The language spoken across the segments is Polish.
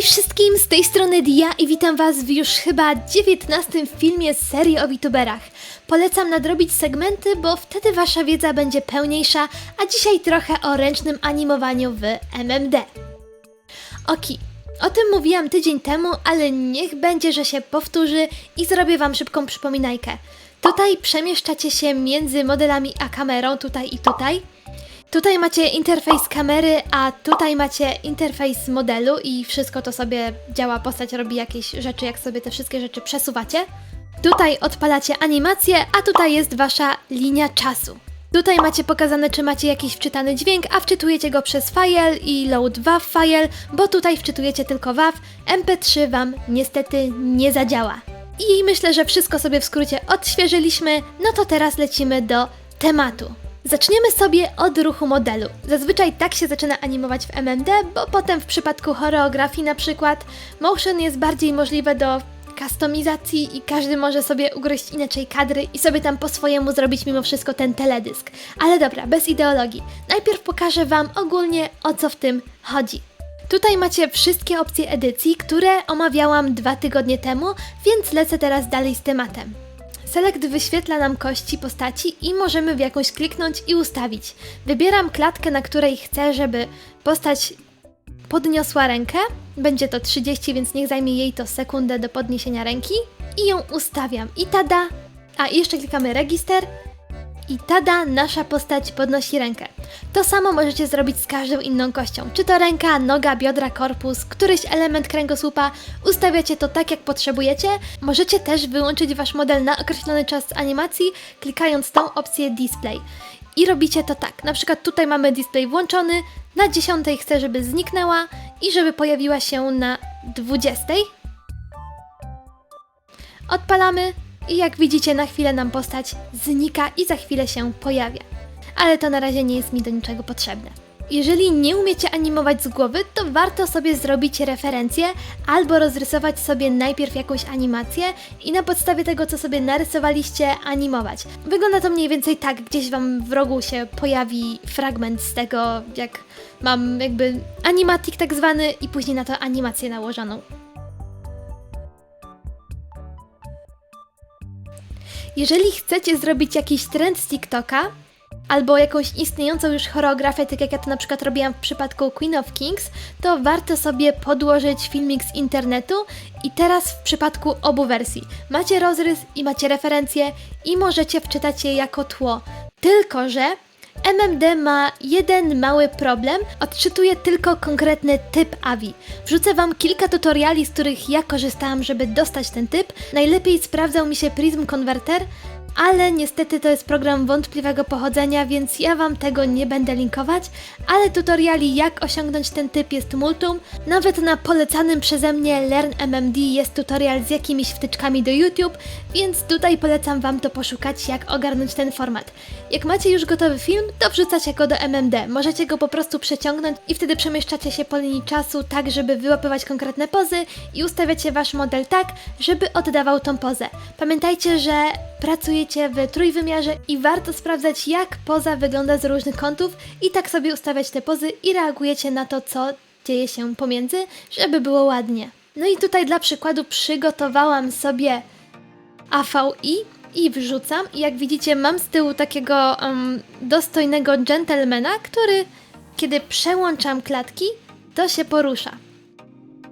Hej wszystkim, z tej strony Dia i witam was w już chyba 19 filmie z serii o VTuberach. Polecam nadrobić segmenty, bo wtedy wasza wiedza będzie pełniejsza, a dzisiaj trochę o ręcznym animowaniu w MMD. Oki, o tym mówiłam tydzień temu, ale niech będzie, że się powtórzy i zrobię wam szybką przypominajkę. Tutaj przemieszczacie się między modelami a kamerą, tutaj i tutaj. Tutaj macie interfejs kamery, a tutaj macie interfejs modelu i wszystko to sobie działa, postać robi jakieś rzeczy, jak sobie te wszystkie rzeczy przesuwacie. Tutaj odpalacie animację, a tutaj jest wasza linia czasu. Tutaj macie pokazane, czy macie jakiś wczytany dźwięk, a wczytujecie go przez file i load WAV file, bo tutaj wczytujecie tylko WAV, MP3 wam niestety nie zadziała. I myślę, że wszystko sobie w skrócie odświeżyliśmy, no to teraz lecimy do tematu. Zaczniemy sobie od ruchu modelu. Zazwyczaj tak się zaczyna animować w MMD, bo potem w przypadku choreografii na przykład motion jest bardziej możliwe do kustomizacji i każdy może sobie ugryźć inaczej kadry i sobie tam po swojemu zrobić mimo wszystko ten teledysk. Ale dobra, bez ideologii. Najpierw pokażę Wam ogólnie o co w tym chodzi. Tutaj macie wszystkie opcje edycji, które omawiałam dwa tygodnie temu, więc lecę teraz dalej z tematem. Select wyświetla nam kości postaci i możemy w jakąś kliknąć i ustawić. Wybieram klatkę, na której chcę, żeby postać podniosła rękę. Będzie to 30, więc niech zajmie jej to sekundę do podniesienia ręki. I ją ustawiam. I tada! A jeszcze klikamy register. I tada, nasza postać podnosi rękę. To samo możecie zrobić z każdą inną kością. Czy to ręka, noga, biodra, korpus, któryś element kręgosłupa. Ustawiacie to tak, jak potrzebujecie. Możecie też wyłączyć wasz model na określony czas animacji, klikając tą opcję display. I robicie to tak. Na przykład tutaj mamy display włączony, na 10 chcę, żeby zniknęła i żeby pojawiła się na 20. Odpalamy i jak widzicie na chwilę nam postać znika i za chwilę się pojawia. Ale to na razie nie jest mi do niczego potrzebne. Jeżeli nie umiecie animować z głowy, to warto sobie zrobić referencję albo rozrysować sobie najpierw jakąś animację i na podstawie tego, co sobie narysowaliście, animować. Wygląda to mniej więcej tak, gdzieś wam w rogu się pojawi fragment z tego, jak mam jakby animatik tak zwany i później na to animację nałożoną. Jeżeli chcecie zrobić jakiś trend z TikToka, albo jakąś istniejącą już choreografię, tak jak ja to na przykład robiłam w przypadku Queen of Kings, to warto sobie podłożyć filmik z internetu i teraz w przypadku obu wersji. Macie rozrys i macie referencje i możecie wczytać je jako tło. Tylko, że MMD ma jeden mały problem, odczytuje tylko konkretny typ AVI. Wrzucę Wam kilka tutoriali, z których ja korzystałam, żeby dostać ten typ. Najlepiej sprawdzał mi się Prism Converter, ale niestety to jest program wątpliwego pochodzenia, więc ja Wam tego nie będę linkować, ale tutoriali jak osiągnąć ten typ jest multum. Nawet na polecanym przeze mnie Learn MMD jest tutorial z jakimiś wtyczkami do YouTube, więc tutaj polecam Wam to poszukać, jak ogarnąć ten format. Jak macie już gotowy film, to wrzucacie go do MMD. Możecie go po prostu przeciągnąć i wtedy przemieszczacie się po linii czasu tak, żeby wyłapywać konkretne pozy i ustawiacie Wasz model tak, żeby oddawał tą pozę. Pamiętajcie, że pracujecie w trójwymiarze i warto sprawdzać, jak poza wygląda z różnych kątów i tak sobie ustawiać te pozy i reagujecie na to, co dzieje się pomiędzy, żeby było ładnie. No i tutaj dla przykładu przygotowałam sobie AVI i wrzucam. I jak widzicie, mam z tyłu takiego um, dostojnego gentlemana, który kiedy przełączam klatki, to się porusza.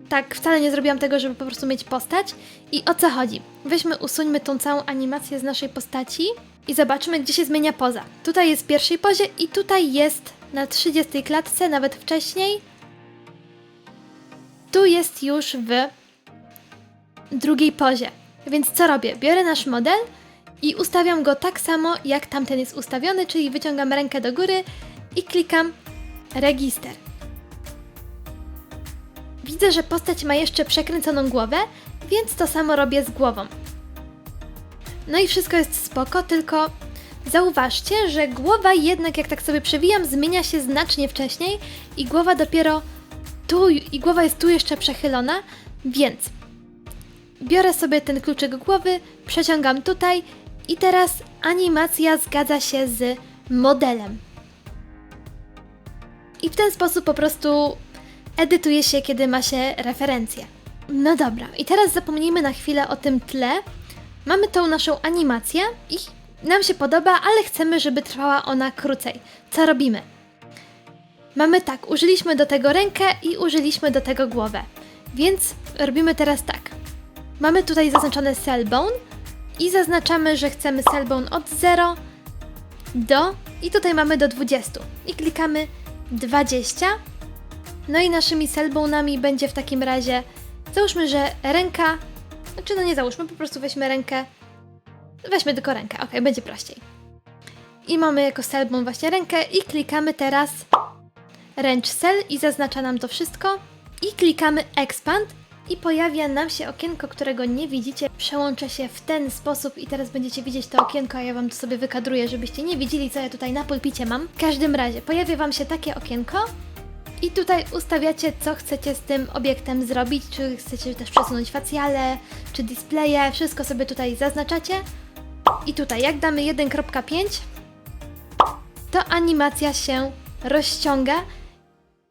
Tak, wcale nie zrobiłam tego, żeby po prostu mieć postać. I o co chodzi? Weźmy, usuńmy tą całą animację z naszej postaci i zobaczmy, gdzie się zmienia poza. Tutaj jest w pierwszej pozie i tutaj jest na 30 klatce, nawet wcześniej. Tu jest już w drugiej pozie. Więc co robię? Biorę nasz model i ustawiam go tak samo, jak tamten jest ustawiony, czyli wyciągam rękę do góry i klikam register. Widzę, że postać ma jeszcze przekręconą głowę, więc to samo robię z głową. No i wszystko jest spoko, tylko zauważcie, że głowa jednak jak tak sobie przewijam, zmienia się znacznie wcześniej i głowa dopiero tu, i głowa jest tu jeszcze przechylona, więc biorę sobie ten kluczyk głowy, przeciągam tutaj i teraz animacja zgadza się z modelem. I w ten sposób po prostu edytuje się, kiedy ma się referencję. No dobra, i teraz zapomnijmy na chwilę o tym tle. Mamy tą naszą animację i nam się podoba, ale chcemy, żeby trwała ona krócej. Co robimy? Mamy tak, użyliśmy do tego rękę i użyliśmy do tego głowę. Więc robimy teraz tak. Mamy tutaj zaznaczone cellbone i zaznaczamy, że chcemy cellbone od 0 do i tutaj mamy do 20 i klikamy 20. No i naszymi cellbone'ami będzie w takim razie załóżmy, że ręka, znaczy no nie załóżmy, po prostu weźmy rękę, weźmy tylko rękę, ok, będzie prościej. I mamy jako cellbone właśnie rękę i klikamy teraz Range Cell i zaznacza nam to wszystko. I klikamy Expand i pojawia nam się okienko, którego nie widzicie. Przełączę się w ten sposób i teraz będziecie widzieć to okienko, a ja Wam to sobie wykadruję, żebyście nie widzieli, co ja tutaj na pulpicie mam. W każdym razie pojawia Wam się takie okienko i tutaj ustawiacie, co chcecie z tym obiektem zrobić, czy chcecie też przesunąć facjale, czy displeje, wszystko sobie tutaj zaznaczacie. I tutaj, jak damy 1.5, to animacja się rozciąga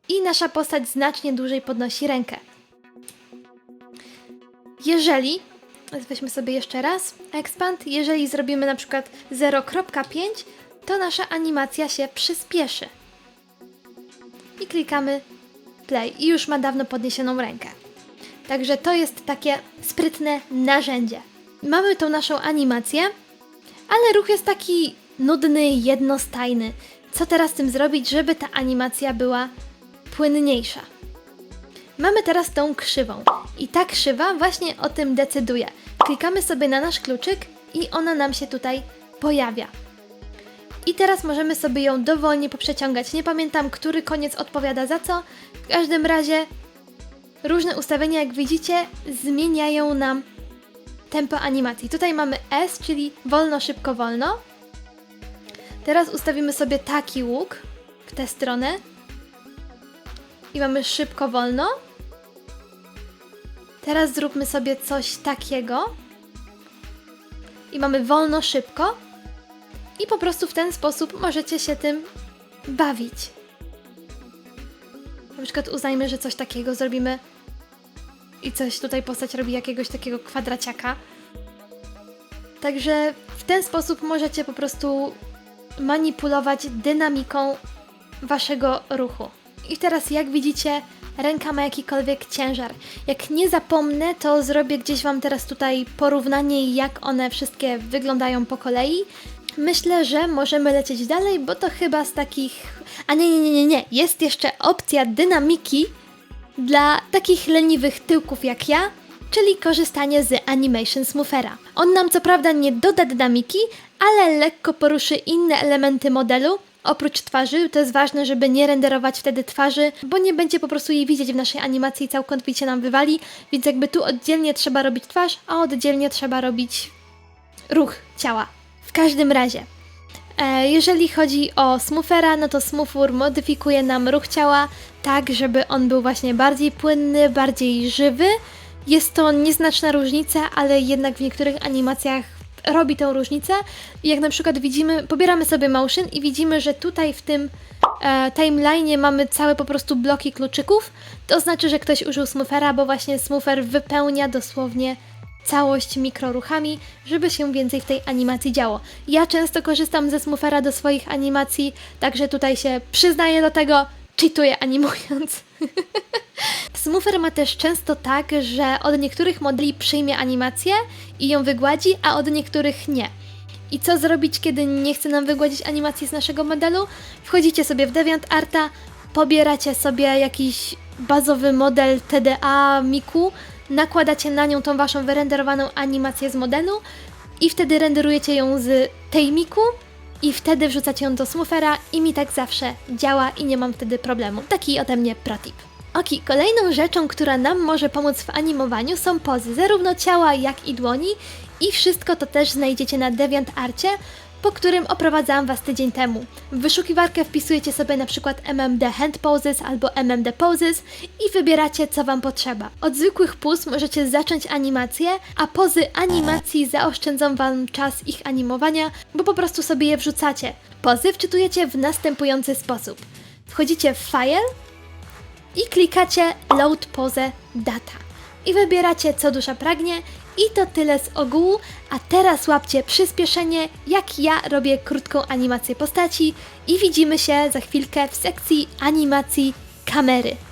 i nasza postać znacznie dłużej podnosi rękę. Jeżeli, weźmy sobie jeszcze raz, expand, jeżeli zrobimy na przykład 0.5, to nasza animacja się przyspieszy. I klikamy play i już ma dawno podniesioną rękę. Także to jest takie sprytne narzędzie. Mamy tą naszą animację, ale ruch jest taki nudny, jednostajny. Co teraz z tym zrobić, żeby ta animacja była płynniejsza? Mamy teraz tą krzywą i ta krzywa właśnie o tym decyduje. Klikamy sobie na nasz kluczyk i ona nam się tutaj pojawia. I teraz możemy sobie ją dowolnie poprzeciągać. Nie pamiętam, który koniec odpowiada za co. W każdym razie różne ustawienia, jak widzicie, zmieniają nam tempo animacji. Tutaj mamy S, czyli wolno, szybko, wolno. Teraz ustawimy sobie taki łuk w tę stronę. I mamy szybko, wolno. Teraz zróbmy sobie coś takiego. I mamy wolno, szybko. I po prostu w ten sposób możecie się tym bawić. Na przykład uznajmy, że coś takiego zrobimy i coś tutaj postać robi jakiegoś takiego kwadraciaka. Także w ten sposób możecie po prostu manipulować dynamiką waszego ruchu. I teraz jak widzicie, ręka ma jakikolwiek ciężar. Jak nie zapomnę, to zrobię gdzieś wam teraz tutaj porównanie, jak one wszystkie wyglądają po kolei. Myślę, że możemy lecieć dalej, bo to chyba z takich. A nie, nie, nie, nie, nie. Jest jeszcze opcja dynamiki dla takich leniwych tyłków jak ja, czyli korzystanie z Animation Smoothera. On nam co prawda nie doda dynamiki, ale lekko poruszy inne elementy modelu, oprócz twarzy. To jest ważne, żeby nie renderować wtedy twarzy, bo nie będzie po prostu jej widzieć w naszej animacji i całkowicie nam wywali, więc jakby tu oddzielnie trzeba robić twarz, a oddzielnie trzeba robić ruch ciała. W każdym razie, e, jeżeli chodzi o Smoofera, no to Smoofer modyfikuje nam ruch ciała tak, żeby on był właśnie bardziej płynny, bardziej żywy. Jest to nieznaczna różnica, ale jednak w niektórych animacjach robi tą różnicę. Jak na przykład widzimy, pobieramy sobie motion i widzimy, że tutaj w tym e, timeline'ie mamy całe po prostu bloki kluczyków, to znaczy, że ktoś użył Smoofera, bo właśnie Smoofer wypełnia dosłownie całość mikroruchami, żeby się więcej w tej animacji działo. Ja często korzystam ze Smoofera do swoich animacji, także tutaj się przyznaję do tego, cheatuję animując. Smoofer ma też często tak, że od niektórych modeli przyjmie animację i ją wygładzi, a od niektórych nie. I co zrobić, kiedy nie chce nam wygładzić animacji z naszego modelu? Wchodzicie sobie w DeviantArta, pobieracie sobie jakiś bazowy model TDA Miku, nakładacie na nią tą waszą wyrenderowaną animację z modelu i wtedy renderujecie ją z tej Miku i wtedy wrzucacie ją do Smoofera i mi tak zawsze działa i nie mam wtedy problemu. Taki ode mnie protip. Ok, kolejną rzeczą, która nam może pomóc w animowaniu są pozy zarówno ciała, jak i dłoni i wszystko to też znajdziecie na DeviantArcie, po którym oprowadzałam Was tydzień temu. W wyszukiwarkę wpisujecie sobie na przykład MMD Hand Poses albo MMD Poses i wybieracie co Wam potrzeba. Od zwykłych puz możecie zacząć animację, a pozy animacji zaoszczędzą Wam czas ich animowania, bo po prostu sobie je wrzucacie. Pozy wczytujecie w następujący sposób. Wchodzicie w File i klikacie Load Pose Data. I wybieracie co dusza pragnie i to tyle z ogółu, a teraz łapcie przyspieszenie, jak ja robię krótką animację postaci i widzimy się za chwilkę w sekcji animacji kamery.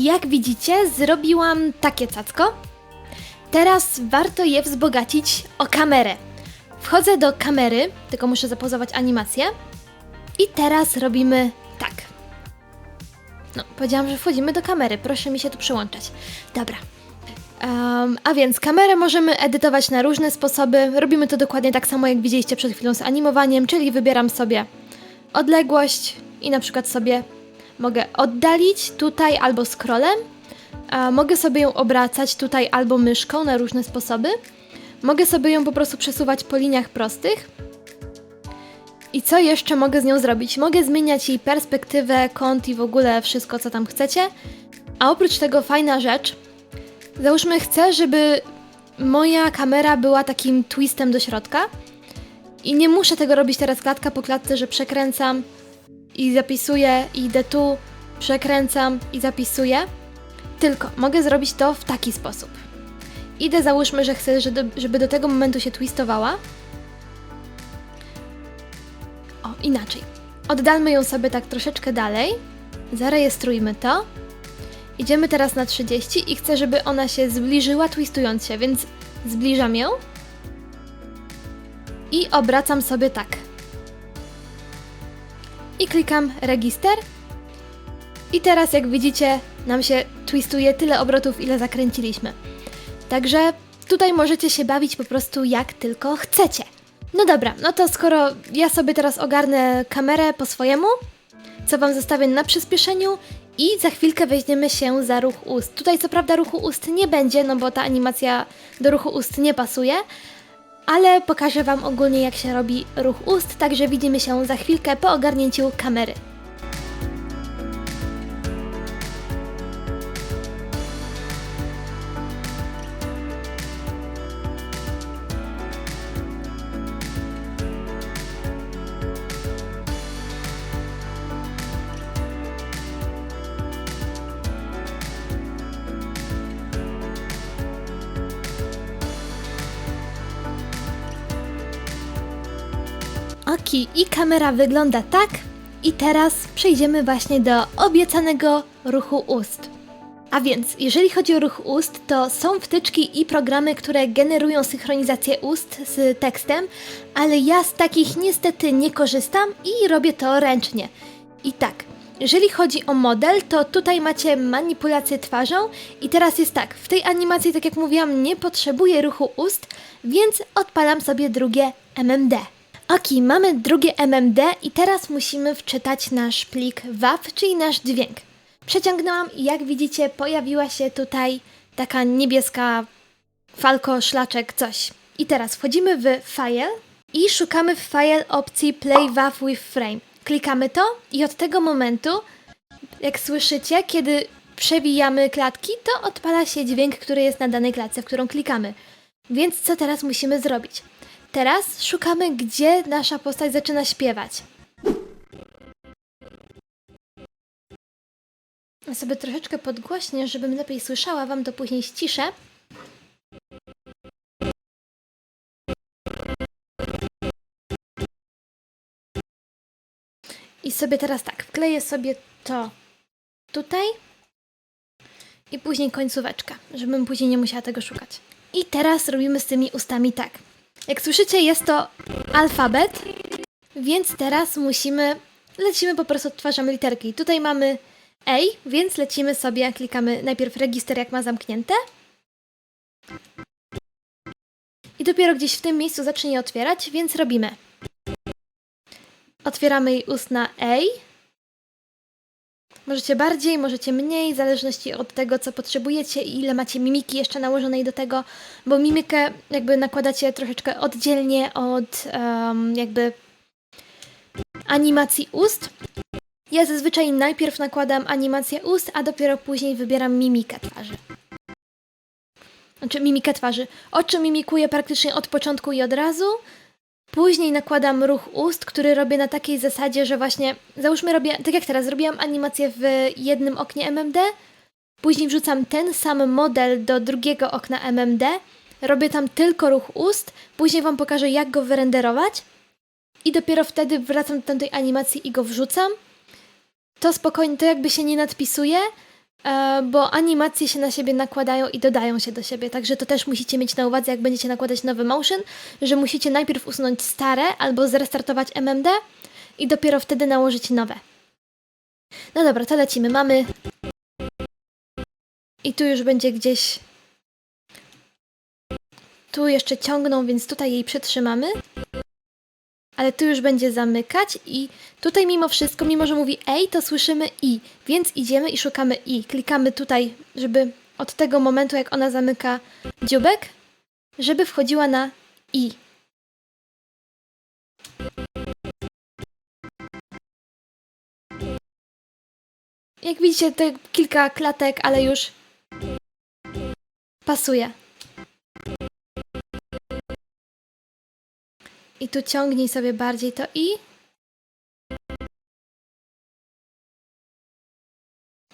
Jak widzicie, zrobiłam takie cacko. Teraz warto je wzbogacić o kamerę. Wchodzę do kamery, tylko muszę zapozować animację. I teraz robimy tak. No, powiedziałam, że wchodzimy do kamery. Proszę mi się tu przyłączać. Dobra. Em, a więc kamerę możemy edytować na różne sposoby. Robimy to dokładnie tak samo, jak widzieliście przed chwilą z animowaniem, czyli wybieram sobie odległość i na przykład sobie mogę oddalić tutaj albo scrollem. Mogę sobie ją obracać tutaj albo myszką na różne sposoby. Mogę sobie ją po prostu przesuwać po liniach prostych. I co jeszcze mogę z nią zrobić? Mogę zmieniać jej perspektywę, kąt i w ogóle wszystko, co tam chcecie. A oprócz tego fajna rzecz. Załóżmy, chcę, żeby moja kamera była takim twistem do środka. I nie muszę tego robić teraz klatka po klatce, że przekręcam i zapisuję, i idę tu, przekręcam i zapisuję. Tylko mogę zrobić to w taki sposób. Idę, załóżmy, że chcę, żeby do, tego momentu się twistowała. O, inaczej. Oddalmy ją sobie tak troszeczkę dalej. Zarejestrujmy to. Idziemy teraz na 30 i chcę, żeby ona się zbliżyła twistując się, więc zbliżam ją. I obracam sobie tak. I klikam register. I teraz, jak widzicie, nam się twistuje tyle obrotów, ile zakręciliśmy. Także tutaj możecie się bawić po prostu jak tylko chcecie. No dobra, no to skoro ja sobie teraz ogarnę kamerę po swojemu, co Wam zostawię na przyspieszeniu i za chwilkę weźmiemy się za ruch ust. Tutaj co prawda ruchu ust nie będzie, no bo ta animacja do ruchu ust nie pasuje, ale pokażę Wam ogólnie jak się robi ruch ust, także widzimy się za chwilkę po ogarnięciu kamery. Kamera wygląda tak. I teraz przejdziemy właśnie do obiecanego ruchu ust. A więc, jeżeli chodzi o ruch ust, to są wtyczki i programy, które generują synchronizację ust z tekstem, ale ja z takich niestety nie korzystam i robię to ręcznie. I tak, jeżeli chodzi o model, to tutaj macie manipulację twarzą i teraz jest tak, w tej animacji, tak jak mówiłam, nie potrzebuję ruchu ust, więc odpalam sobie drugie MMD. Ok, mamy drugie MMD i teraz musimy wczytać nasz plik WAV, czyli nasz dźwięk. Przeciągnęłam i jak widzicie pojawiła się tutaj taka niebieska falko, szlaczek, coś. I teraz wchodzimy w File i szukamy w File opcji Play WAV with Frame. Klikamy to i od tego momentu, jak słyszycie, kiedy przewijamy klatki, to odpala się dźwięk, który jest na danej klatce, w którą klikamy. Więc co teraz musimy zrobić? Teraz szukamy, gdzie nasza postać zaczyna śpiewać. Ja sobie troszeczkę podgłośnię, żebym lepiej słyszała, wam to później ściszę. I sobie teraz tak, wkleję sobie to tutaj i później końcóweczkę, żebym później nie musiała tego szukać. I teraz robimy z tymi ustami tak. Jak słyszycie, jest to alfabet, więc teraz musimy, lecimy po prostu, odtwarzamy literki. Tutaj mamy A, więc lecimy sobie, klikamy najpierw register, jak ma zamknięte. I dopiero gdzieś w tym miejscu zacznie otwierać, więc robimy. Otwieramy jej ust na A. Możecie bardziej, możecie mniej, w zależności od tego, co potrzebujecie i ile macie mimiki jeszcze nałożonej do tego, bo mimikę jakby nakładacie troszeczkę oddzielnie od em, jakby animacji ust. Ja zazwyczaj najpierw nakładam animację ust, a dopiero później wybieram mimikę twarzy. Znaczy mimikę twarzy. Oczy mimikuję praktycznie od początku i od razu. Później nakładam ruch ust, który robię na takiej zasadzie, że właśnie, załóżmy robię, tak jak teraz, zrobiłam animację w jednym oknie MMD, później wrzucam ten sam model do drugiego okna MMD, robię tam tylko ruch ust, później Wam pokażę jak go wyrenderować i dopiero wtedy wracam do tamtej animacji i go wrzucam. To spokojnie, to jakby się nie nadpisuje, bo animacje się na siebie nakładają i dodają się do siebie, także to też musicie mieć na uwadze, jak będziecie nakładać nowy motion, że musicie najpierw usunąć stare albo zrestartować MMD i dopiero wtedy nałożyć nowe. No dobra, to lecimy. Mamy. I tu już będzie gdzieś. Tu jeszcze ciągną, więc tutaj jej przytrzymamy. Ale tu już będzie zamykać i tutaj mimo wszystko, mimo że mówi ej, to słyszymy i, więc idziemy i szukamy i. Klikamy tutaj, żeby od tego momentu, jak ona zamyka dziubek, żeby wchodziła na i. Jak widzicie, to kilka klatek, ale już pasuje. I tu ciągnij sobie bardziej to i.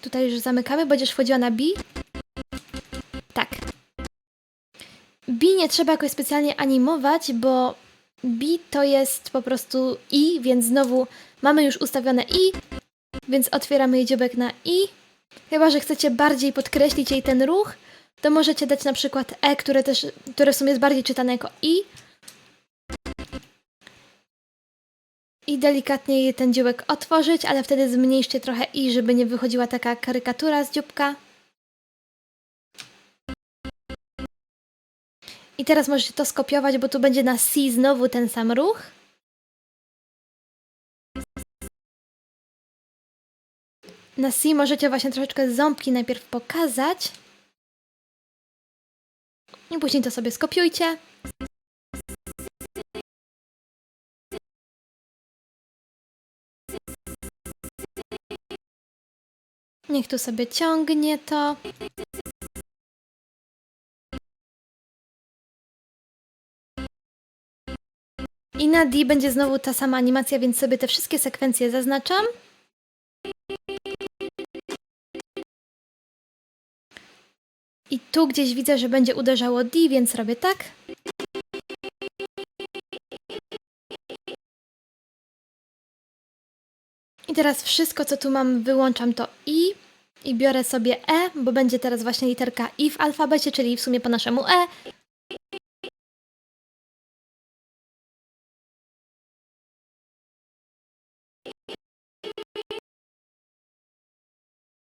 Tutaj już zamykamy, będziesz wchodziła na B. Tak. B nie trzeba jakoś specjalnie animować, bo B to jest po prostu I, więc znowu mamy już ustawione I, więc otwieramy jej dziobek na I. Chyba, że chcecie bardziej podkreślić jej ten ruch, to możecie dać na przykład E, które też, które w sumie jest bardziej czytane jako I. I delikatnie ten dzióbek otworzyć, ale wtedy zmniejszcie trochę I, żeby nie wychodziła taka karykatura z dzióbka. I teraz możecie to skopiować, bo tu będzie na C znowu ten sam ruch. Na C możecie właśnie troszeczkę ząbki najpierw pokazać. I później to sobie skopiujcie. Niech tu sobie ciągnie to. I na D będzie znowu ta sama animacja, więc sobie te wszystkie sekwencje zaznaczam. I tu gdzieś widzę, że będzie uderzało D, więc robię tak. I teraz wszystko, co tu mam, wyłączam to I i biorę sobie E, bo będzie teraz właśnie literka I w alfabecie, czyli w sumie po naszemu E.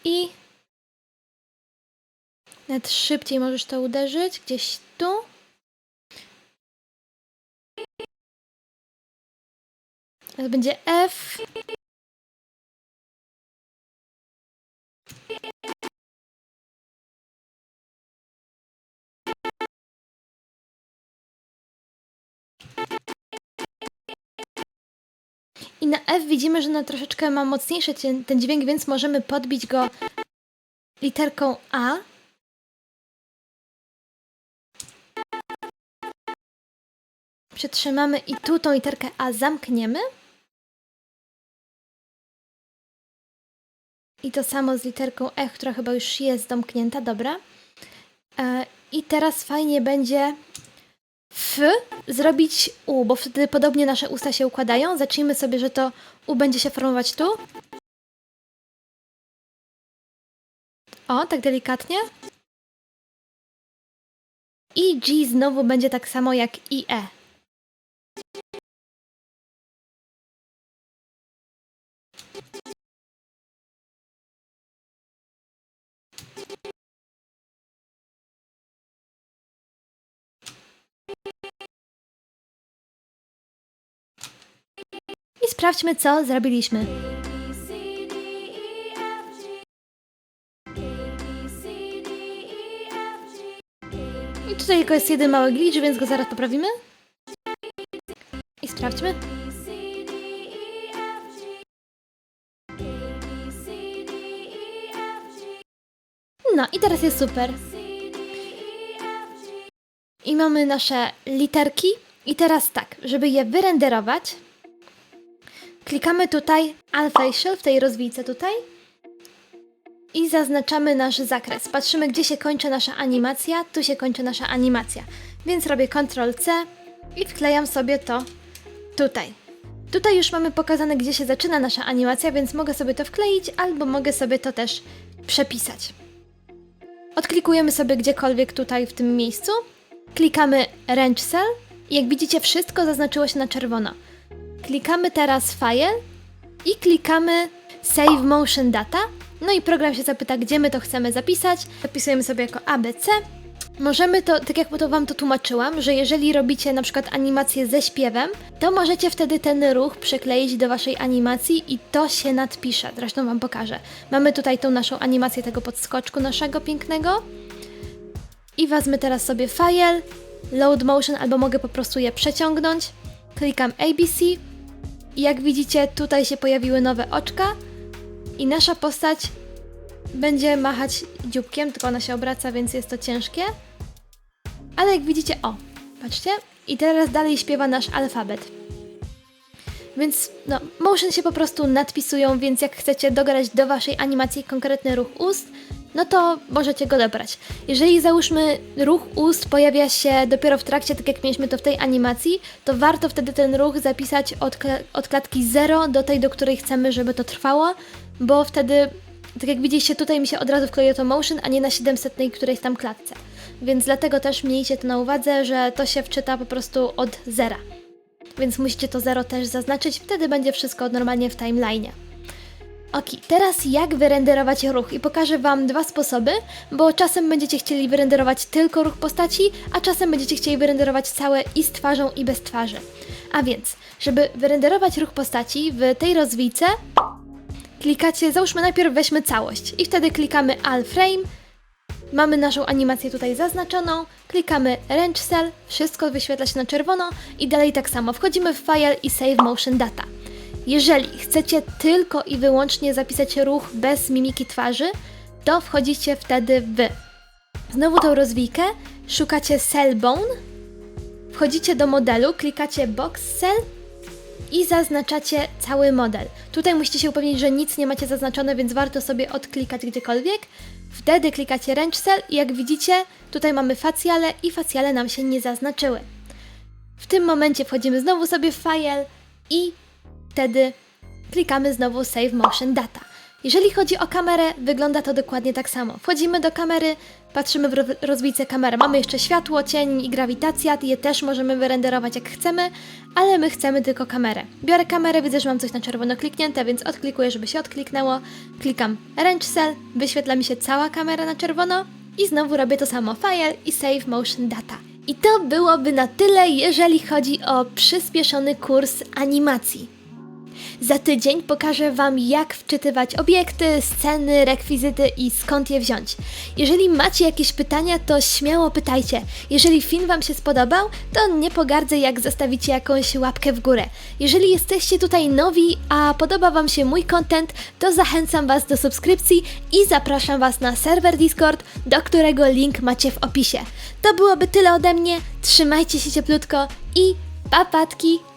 I nawet szybciej możesz to uderzyć, gdzieś tu. Teraz będzie F. I na F widzimy, że na troszeczkę ma mocniejszy ten dźwięk, więc możemy podbić go literką A. Przytrzymamy i tu tą literkę A zamkniemy. I to samo z literką F, która chyba już jest zamknięta, dobra. E, I teraz fajnie będzie Zrobić U, bo wtedy podobnie nasze usta się układają. Zacznijmy sobie, że to U będzie się formować tu. O, tak delikatnie. I G znowu będzie tak samo jak i E. sprawdźmy, co zrobiliśmy. I tutaj tylko jest jeden mały glitch, więc go zaraz poprawimy. I sprawdźmy. No i teraz jest super. I mamy nasze literki. I teraz tak, żeby je wyrenderować, klikamy tutaj Alfacial w tej rozwijce tutaj i zaznaczamy nasz zakres. Patrzymy, gdzie się kończy nasza animacja. Tu się kończy nasza animacja. Więc robię Ctrl C i wklejam sobie to tutaj. Tutaj już mamy pokazane, gdzie się zaczyna nasza animacja, więc mogę sobie to wkleić albo mogę sobie to też przepisać. Odklikujemy sobie gdziekolwiek tutaj w tym miejscu. Klikamy Range Cell i jak widzicie wszystko zaznaczyło się na czerwono. Klikamy teraz File i klikamy Save Motion Data. No i program się zapyta, gdzie my to chcemy zapisać. Zapisujemy sobie jako ABC. Możemy to, tak jak to Wam to tłumaczyłam, że jeżeli robicie na przykład animację ze śpiewem, to możecie wtedy ten ruch przykleić do Waszej animacji i to się nadpisze. Zresztą Wam pokażę. Mamy tutaj tą naszą animację tego podskoczku naszego pięknego. I wezmę teraz sobie file, load motion, albo mogę po prostu je przeciągnąć. Klikam ABC i jak widzicie tutaj się pojawiły nowe oczka i nasza postać będzie machać dzióbkiem, tylko ona się obraca, więc jest to ciężkie. Ale jak widzicie, o, patrzcie, i teraz dalej śpiewa nasz alfabet. Więc no, motion się po prostu nadpisują, więc jak chcecie dograć do waszej animacji konkretny ruch ust, no to możecie go dobrać. Jeżeli załóżmy ruch ust pojawia się dopiero w trakcie, tak jak mieliśmy to w tej animacji, to warto wtedy ten ruch zapisać od, od klatki 0 do tej, do której chcemy, żeby to trwało, bo wtedy, tak jak widzieliście, tutaj mi się od razu wkleiło to motion, a nie na 700 którejś tam klatce. Więc dlatego też miejcie to na uwadze, że to się wczyta po prostu od zera. Więc musicie to 0 też zaznaczyć, wtedy będzie wszystko normalnie w timeline'ie. Ok, teraz jak wyrenderować ruch i pokażę Wam dwa sposoby, bo czasem będziecie chcieli wyrenderować tylko ruch postaci, a czasem będziecie chcieli wyrenderować całe i z twarzą i bez twarzy. A więc, żeby wyrenderować ruch postaci w tej rozwijce, klikacie, załóżmy najpierw weźmy całość i wtedy klikamy All Frame, mamy naszą animację tutaj zaznaczoną, klikamy Range Cell, wszystko wyświetla się na czerwono i dalej tak samo, wchodzimy w File i Save Motion Data. Jeżeli chcecie tylko i wyłącznie zapisać ruch bez mimiki twarzy, to wchodzicie wtedy w znowu tą rozwijkę, szukacie Cell Bone, wchodzicie do modelu, klikacie Box Cell i zaznaczacie cały model. Tutaj musicie się upewnić, że nic nie macie zaznaczone, więc warto sobie odklikać gdziekolwiek. Wtedy klikacie Cell i jak widzicie, tutaj mamy facjale i facjale nam się nie zaznaczyły. W tym momencie wchodzimy znowu sobie w file i wtedy klikamy znowu Save Motion Data. Jeżeli chodzi o kamerę, wygląda to dokładnie tak samo. Wchodzimy do kamery, patrzymy w ro- rozwijce kamery. Mamy jeszcze światło, cień i grawitacja, je też możemy wyrenderować jak chcemy, ale my chcemy tylko kamerę. Biorę kamerę, widzę, że mam coś na czerwono kliknięte, więc odklikuję, żeby się odkliknęło. Klikam Range Cell, wyświetla mi się cała kamera na czerwono i znowu robię to samo File i Save Motion Data. I to byłoby na tyle, jeżeli chodzi o przyspieszony kurs animacji. Za tydzień pokażę Wam, jak wczytywać obiekty, sceny, rekwizyty i skąd je wziąć. Jeżeli macie jakieś pytania, to śmiało pytajcie. Jeżeli film Wam się spodobał, to nie pogardzę, jak zostawicie jakąś łapkę w górę. Jeżeli jesteście tutaj nowi, a podoba Wam się mój content, to zachęcam Was do subskrypcji i zapraszam Was na serwer Discord, do którego link macie w opisie. To byłoby tyle ode mnie, trzymajcie się cieplutko i papatki!